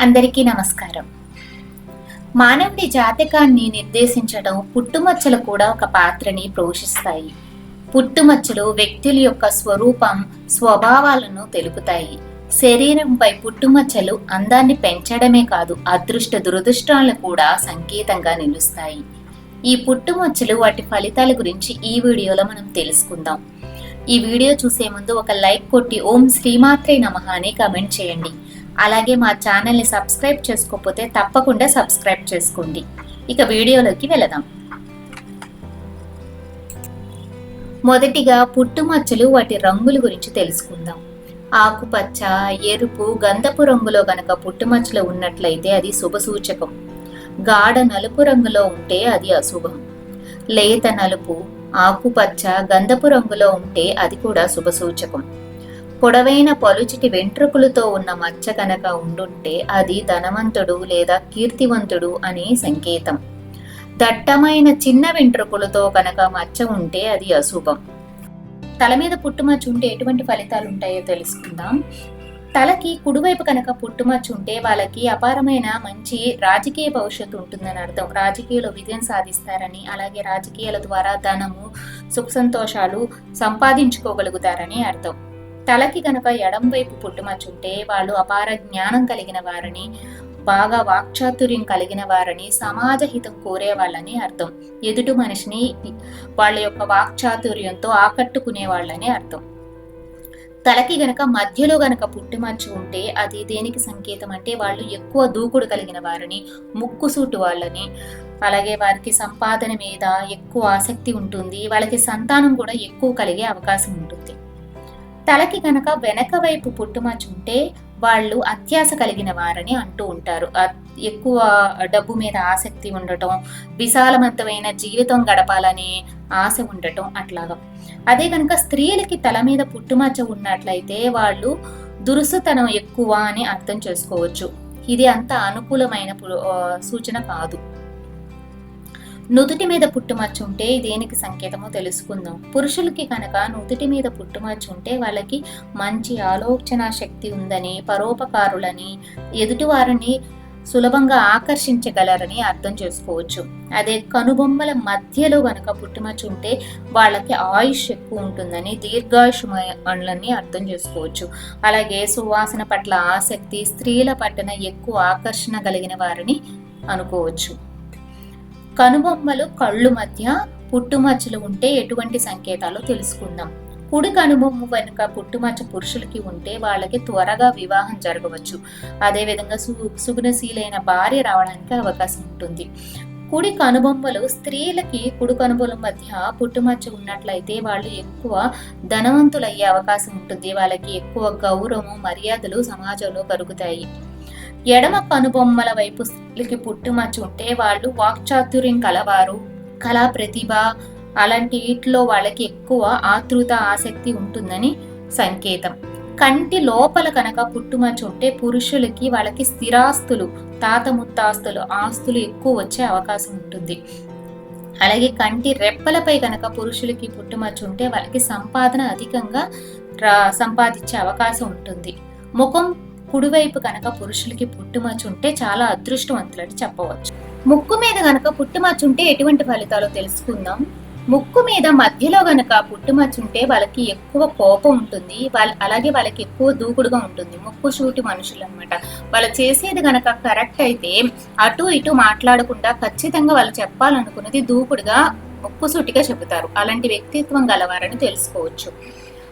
అందరికీ నమస్కారం. మానవుడి జాతకాన్ని నిర్దేశించడం పుట్టుమచ్చలు కూడా ఒక పాత్రని పోషిస్తాయి. పుట్టుమచ్చలు వ్యక్తుల యొక్క స్వరూపం స్వభావాలను తెలుపుతాయి. శరీరంపై పుట్టుమచ్చలు అందాన్ని పెంచడమే కాదు అదృష్ట దురదృష్టాలను కూడా సంకేతంగా నిలుస్తాయి. ఈ పుట్టుమచ్చలు వాటి ఫలితాల గురించి ఈ వీడియోలో మనం తెలుసుకుందాం. ఈ వీడియో చూసే ముందు ఒక లైక్ కొట్టి ఓం శ్రీమాత్రే నమహ అని కమెంట్ చేయండి. అలాగే మా ఛానల్ని సబ్స్క్రైబ్ చేసుకోకపోతే తప్పకుండా సబ్స్క్రైబ్ చేసుకోండి. ఇక వీడియోలోకి వెళదాం. మొదటిగా పుట్టుమచ్చలు వాటి రంగుల గురించి తెలుసుకుందాం. ఆకుపచ్చ ఎరుపు గంధపు రంగులో గనక పుట్టుమచ్చలు ఉన్నట్లయితే అది శుభ సూచకం గాఢ నలుపు రంగులో ఉంటే అది అశుభం. లేత నలుపు ఆకుపచ్చ గంధపు రంగులో ఉంటే అది కూడా శుభ సూచకం పొడవైన పలుచిటి వెంట్రుకలతో ఉన్న మచ్చ కనుక ఉండుంటే అది ధనవంతుడు లేదా కీర్తివంతుడు అనే సంకేతం. దట్టమైన చిన్న వెంట్రుకలతో కనుక మచ్చ ఉంటే అది అశుభం. తల మీద పుట్టుమచ్చ ఉంటే ఎటువంటి ఫలితాలు ఉంటాయో తెలుసుకుందాం. తలకి కుడివైపు కనుక పుట్టుమచ్చ ఉంటే వాళ్ళకి అపారమైన మంచి రాజకీయ భవిష్యత్తు ఉంటుందని అర్థం. రాజకీయాలు విజయం సాధిస్తారని అలాగే రాజకీయాల ద్వారా ధనము సుఖ సంతోషాలు సంపాదించుకోగలుగుతారని అర్థం. తలకి గనక ఎడం వైపు పుట్టుమచ్చుంటే వాళ్ళు అపార జ్ఞానం కలిగిన వారని బాగా వాక్చాతుర్యం కలిగిన వారని సమాజ హితం కోరే వాళ్ళని అర్థం. ఎదుటి మనిషిని వాళ్ళ యొక్క వాక్చాతుర్యంతో ఆకట్టుకునే వాళ్ళని అర్థం. తలకి గనక మధ్యలో గనక పుట్టుమచ్చ ఉంటే అది దేనికి సంకేతం అంటే వాళ్ళు ఎక్కువ దూకుడు కలిగిన వారని ముక్కుసూటు వాళ్ళని అలాగే వారికి సంపాదన మీద ఎక్కువ ఆసక్తి ఉంటుంది వాళ్ళకి సంతానం కూడా ఎక్కువ కలిగే అవకాశం ఉంటుంది. తలకి గనక వెనక వైపు పుట్టుమచ్చ ఉంటే వాళ్ళు అత్యాస కలిగిన వారని అంటూ ఉంటారు. ఎక్కువ డబ్బు మీద ఆసక్తి ఉండటం విశాలవంతమైన జీవితం గడపాలనే ఆశ ఉండటం అట్లాగా. అదే కనుక స్త్రీలకి తల మీద పుట్టుమచ్చ ఉన్నట్లయితే వాళ్ళు దురుసుతనం ఎక్కువ అని అర్థం చేసుకోవచ్చు. ఇది అంత అనుకూలమైన పు- సూచన కాదు. నుదుటి మీద పుట్టుమచ్చ ఉంటే దేనికి సంకేతమో తెలుసుకుందాం. పురుషులకి కనుక నుదుటి మీద పుట్టుమచ్చ ఉంటే వాళ్ళకి మంచి ఆలోచన శక్తి ఉందని పరోపకారులని ఎదుటివారిని సులభంగా ఆకర్షించగలరని అర్థం చేసుకోవచ్చు. అదే కనుబొమ్మల మధ్యలో గనక పుట్టుమచ్చ ఉంటే వాళ్ళకి ఆయుష్ ఎక్కువ ఉంటుందని దీర్ఘాయుషమని అర్థం చేసుకోవచ్చు. అలాగే సువాసన పట్ల ఆసక్తి స్త్రీల పట్ల ఎక్కువ ఆకర్షణ కలిగిన వారిని అనుకోవచ్చు. కనుబొమ్మలు కళ్ళు మధ్య పుట్టుమచ్చలు ఉంటే ఎటువంటి సంకేతాలు తెలుసుకుందాం. కుడి కనుబొమ్మ వెనుక పుట్టుమచ్చ పురుషులకి ఉంటే వాళ్ళకి త్వరగా వివాహం జరగవచ్చు. అదేవిధంగా సు సుగుణశీలైన భార్య రావడానికి అవకాశం ఉంటుంది. కుడి కనుబొమ్మలు స్త్రీలకి కుడి కనుబొమ్మల మధ్య పుట్టుమచ్చ ఉన్నట్లయితే వాళ్ళు ఎక్కువ ధనవంతులయ్యే అవకాశం ఉంటుంది. వాళ్ళకి ఎక్కువ గౌరవము మర్యాదలు సమాజంలో కలుగుతాయి. ఎడమ కనుబొమ్మల వైపు స్త్రీలకి పుట్టుమచ్చ ఉంటే వాళ్ళు వాక్చాతుర్యం కలవారు. కళా ప్రతిభ అలాంటి వీటిలో వాళ్ళకి ఎక్కువ ఆతృత ఆసక్తి ఉంటుందని సంకేతం. కంటి లోపల కనుక పుట్టుమచ్చ ఉంటే పురుషులకి వాళ్ళకి స్థిరాస్తులు తాత ముత్తాస్తులు ఆస్తులు ఎక్కువ వచ్చే అవకాశం ఉంటుంది. అలాగే కంటి రెప్పలపై కనుక పురుషులకి పుట్టుమచ్చ ఉంటే వాళ్ళకి సంపాదన అధికంగా రా- సంపాదించే అవకాశం ఉంటుంది. ముఖం కుడివైపు కనుక పురుషులకి పుట్టుమచ్చ ఉంటే చాలా అదృష్టవంతులని చెప్పవచ్చు. ముక్కు మీద గనక పుట్టుమచ్చ ఉంటే ఎటువంటి ఫలితాలు తెలుసుకుందాం? ముక్కు మీద మధ్యలో గనక పుట్టుమచ్చ ఉంటే వాళ్ళకి ఎక్కువ కోపం ఉంటుంది. వాళ్ళ అలాగే వాళ్ళకి ఎక్కువ దూకుడుగా ఉంటుంది. ముక్కు సూటి మనుషులు అనమాట వాళ్ళు చేసేది గనక కరెక్ట్ అయితే అటు ఇటు మాట్లాడకుండా ఖచ్చితంగా వాళ్ళు చెప్పాలనుకున్నది దూకుడుగా ముక్కు సూటిగా చెబుతారు. అలాంటి వ్యక్తిత్వం గలవారని తెలుసుకోవచ్చు.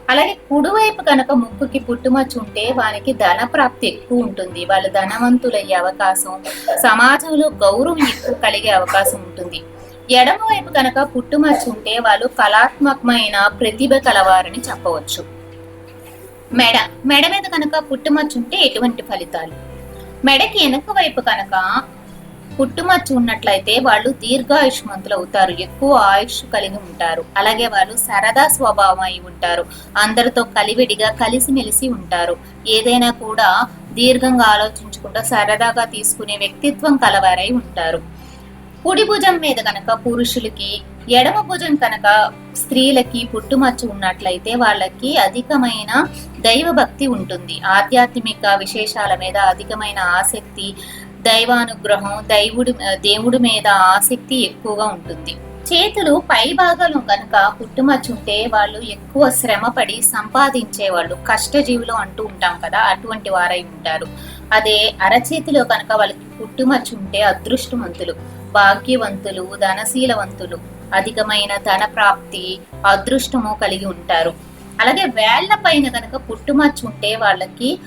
అలాగే కుడివైపు కనుక ముక్కుకి పుట్టుమచ్చు ఉంటే వారికి ధన ప్రాప్తి ఎక్కువ ఉంటుంది వాళ్ళు ధనవంతులయ్యే అవకాశం సమాజంలో గౌరవం ఎక్కువ కలిగే అవకాశం ఉంటుంది. ఎడమ వైపు కనుక పుట్టుమచ్చు ఉంటే వాళ్ళు కళాత్మకమైన ప్రతిభ కలవారని చెప్పవచ్చు. మెడ మెడ మీద కనుక పుట్టుమచ్చు ఉంటే ఎటువంటి ఫలితాలు? మెడకి వెనుక వైపు కనుక పుట్టుమచ్చ ఉన్నట్లయితే వాళ్ళు దీర్ఘాయుష్మంతులు అవుతారు ఎక్కువ ఆయుష్ కలిగి ఉంటారు. అలాగే వాళ్ళు సరదా స్వభావం అయి ఉంటారు. అందరితో కలివిడిగా కలిసిమెలిసి ఉంటారు. ఏదైనా కూడా దీర్ఘంగా ఆలోచించకుండా సరదాగా తీసుకునే వ్యక్తిత్వం కలవారై ఉంటారు. కుడి భుజం మీద కనుక పురుషులకి ఎడమ భుజం కనుక స్త్రీలకి పుట్టుమచ్చ ఉన్నట్లయితే వాళ్ళకి అధికమైన దైవభక్తి ఉంటుంది. ఆధ్యాత్మిక విశేషాల మీద అధికమైన ఆసక్తి దైవానుగ్రహం దైవుడి దేవుడి మీద ఆసక్తి ఎక్కువగా ఉంటుంది. చేతులు పై భాగంలో కనుక పుట్టుమచ్చుంటే వాళ్ళు ఎక్కువ శ్రమపడి సంపాదించేవాళ్ళు కష్టజీవులు అంటూ ఉంటాం కదా అటువంటి వారై ఉంటారు. అదే అరచేతిలో కనుక వాళ్ళకి పుట్టుమచ్చుంటే అదృష్టవంతులు భాగ్యవంతులు ధనశీలవంతులు అధికమైన ధన ప్రాప్తి అదృష్టము కలిగి ఉంటారు. అలాగే వేళ్ళ పైన కనుక పుట్టుమచ్చు ఉంటే వాళ్ళకి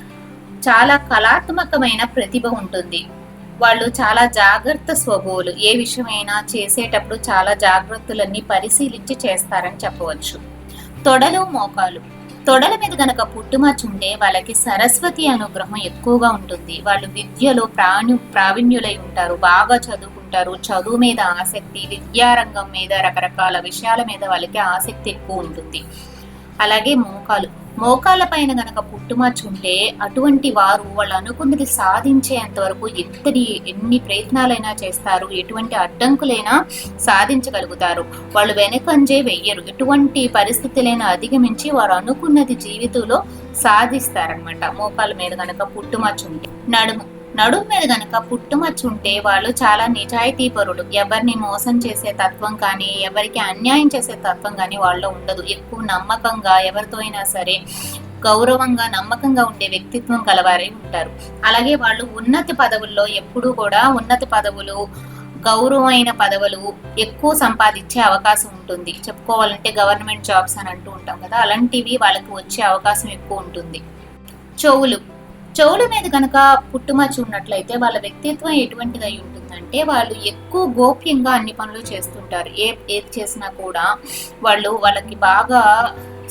చాలా కళాత్మకమైన ప్రతిభ ఉంటుంది. వాళ్ళు చాలా జాగ్రత్త స్వభావులు. ఏ విషయమైనా చేసేటప్పుడు చాలా జాగ్రత్తలన్నీ పరిశీలించి చేస్తారని చెప్పవచ్చు. తొడలు మోకాలు. తొడల మీద గనక పుట్టుమచ్చుంటే వాళ్ళకి సరస్వతి అనుగ్రహం ఎక్కువగా ఉంటుంది. వాళ్ళు విద్యలో ప్రాణు ప్రావీణ్యులై ఉంటారు. బాగా చదువుకుంటారు. చదువు మీద ఆసక్తి విద్యారంగం మీద రకరకాల విషయాల మీద వాళ్ళకి ఆసక్తి ఎక్కువ ఉంటుంది. అలాగే మోకాలు. మోకాళ్ళ పైన గనక పుట్టుమచ్చు ఉంటే అటువంటి వారు వాళ్ళు అనుకున్నది సాధించేంత వరకు ఎంతటి ఎన్ని ప్రయత్నాలైనా చేస్తారు ఎటువంటి అడ్డంకులైనా సాధించగలుగుతారు. వాళ్ళు వెనకంజే వెయ్యరు. ఎటువంటి పరిస్థితులైనా అధిగమించి వారు అనుకున్నది జీవితంలో సాధిస్తారనమాట మోకాళ్ళ మీద గనక పుట్టుమచ్చుంటే నడుము. నడుము మీద గనక పుట్టుమచ్చు ఉంటే వాళ్ళు చాలా నిజాయితీ పరులు ఎవరిని మోసం చేసే తత్వం కానీ ఎవరికి అన్యాయం చేసే తత్వం కానీ వాళ్ళలో ఉండదు. ఎక్కువ నమ్మకంగా ఎవరితో అయినా సరే గౌరవంగా నమ్మకంగా ఉండే వ్యక్తిత్వం కలవారై ఉంటారు. అలాగే వాళ్ళు ఉన్నతి పదవుల్లో ఎప్పుడూ కూడా ఉన్నతి పదవులు గౌరవమైన పదవులు ఎక్కువ సంపాదించే అవకాశం ఉంటుంది. చెప్పుకోవాలంటే గవర్నమెంట్ జాబ్స్ అని అంటూ ఉంటాం కదా అలాంటివి వాళ్ళకి వచ్చే అవకాశం ఎక్కువ ఉంటుంది. చెవులు. చెవుల మీద కనుక పుట్టుమచ్చి ఉన్నట్లయితే వాళ్ళ వ్యక్తిత్వం ఎటువంటిది అయి ఉంటుందంటే వాళ్ళు ఎక్కువ గోప్యంగా అన్ని పనులు చేస్తుంటారు. ఏ ఏది చేసినా కూడా వాళ్ళు వాళ్ళకి బాగా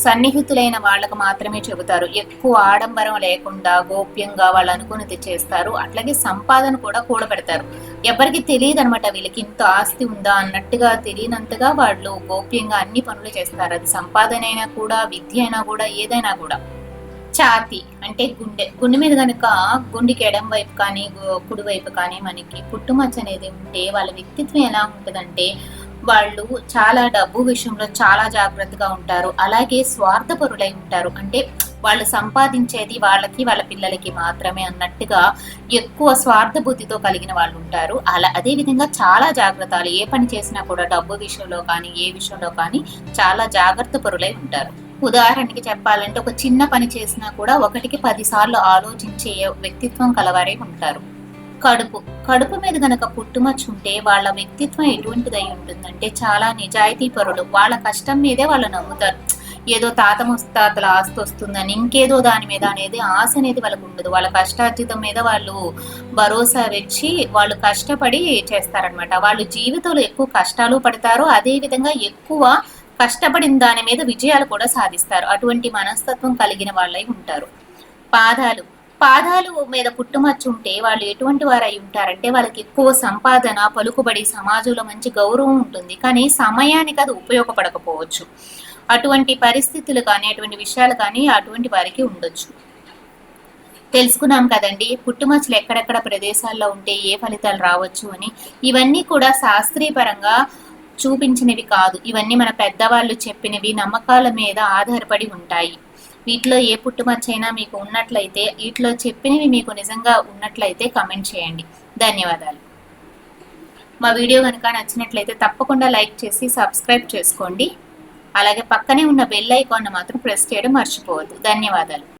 సన్నిహితులైన వాళ్ళకు మాత్రమే చెబుతారు. ఎక్కువ ఆడంబరం లేకుండా గోప్యంగా వాళ్ళు అనుకున్నది చేస్తారు. అట్లాగే సంపాదన కూడా కూడబెడతారు. ఎవరికి తెలియదు అనమాట వీళ్ళకి ఇంత ఆస్తి ఉందా అన్నట్టుగా తెలియనంతగా వాళ్ళు గోప్యంగా అన్ని పనులు చేస్తారు. అది సంపాదన అయినా కూడా విద్య అయినా కూడా ఏదైనా కూడా. ఛాతి అంటే గుండె. గుండె మీద కనుక గుండెకి ఎడం వైపు కానీ కుడి వైపు కానీ మనకి పుట్టుమచ్చ అనేది ఉంటే వాళ్ళ వ్యక్తిత్వం ఎలా ఉంటుందంటే వాళ్ళు చాలా డబ్బు విషయంలో చాలా జాగ్రత్తగా ఉంటారు. అలాగే స్వార్థపరులై ఉంటారు. అంటే వాళ్ళు సంపాదించేది వాళ్ళకి వాళ్ళ పిల్లలకి మాత్రమే అన్నట్టుగా ఎక్కువ స్వార్థ బుద్ధితో కలిగిన వాళ్ళు ఉంటారు. అలా అదే విధంగా చాలా జాగ్రత్తలు ఏ పని చేసినా కూడా డబ్బు విషయంలో కానీ ఏ విషయంలో కానీ చాలా జాగ్రత్త పరులై ఉంటారు. ఉదాహరణకి చెప్పాలంటే ఒక చిన్న పని చేసినా కూడా ఒకటికి పదిసార్లు ఆలోచించే వ్యక్తిత్వం కలవారే ఉంటారు. కడుపు. కడుపు మీద గనక పుట్టుమచ్చు ఉంటే వాళ్ళ వ్యక్తిత్వం ఎటువంటిదై ఉంటుందంటే చాలా నిజాయితీ పరుడు వాళ్ళ కష్టం మీదే వాళ్ళు నమ్ముతారు. ఏదో తాత ముస్తాతల ఆస్తి వస్తుందని ఇంకేదో దాని మీద అనేది ఆశ అనేది వాళ్ళకు ఉండదు. వాళ్ళ కష్టార్జితం మీద వాళ్ళు భరోసా వచ్చి వాళ్ళు కష్టపడి చేస్తారనమాట వాళ్ళు జీవితంలో ఎక్కువ కష్టాలు పడతారు. అదేవిధంగా ఎక్కువ కష్టపడిన దాని మీద విజయాలు కూడా సాధిస్తారు. అటువంటి మనస్తత్వం కలిగిన వాళ్ళై ఉంటారు. పాదాలు పాదాలు మీద పుట్టుమచ్చు ఉంటే వాళ్ళు ఎటువంటి వారై ఉంటారంటే వాళ్ళకి ఎక్కువ సంపాదన పలుకుబడి సమాజంలో మంచి గౌరవం ఉంటుంది. కానీ సమయానికి అది ఉపయోగపడకపోవచ్చు. అటువంటి పరిస్థితులు కానీ అటువంటి విషయాలు కానీ అటువంటి వారికి ఉండొచ్చు. తెలుసుకున్నాం కదండి పుట్టుమచ్చలు ఎక్కడెక్కడ ప్రదేశాల్లో ఉంటే ఏ ఫలితాలు రావచ్చు అని. ఇవన్నీ కూడా శాస్త్రీయపరంగా చూపించినవి కాదు. ఇవన్నీ మన పెద్దవాళ్ళు చెప్పినవి నమ్మకాల మీద ఆధారపడి ఉంటాయి. వీటిలో ఏ పుట్టుమచ్చైనా మీకు ఉన్నట్లయితే వీటిలో చెప్పినవి మీకు నిజంగా ఉన్నట్లయితే కమెంట్ చేయండి. ధన్యవాదాలు. మా వీడియో కనుక నచ్చినట్లయితే తప్పకుండా లైక్ చేసి సబ్స్క్రైబ్ చేసుకోండి. అలాగే పక్కనే ఉన్న బెల్ ఐకాన్ మాత్రం ప్రెస్ చేయడం మర్చిపోవద్దు. ధన్యవాదాలు.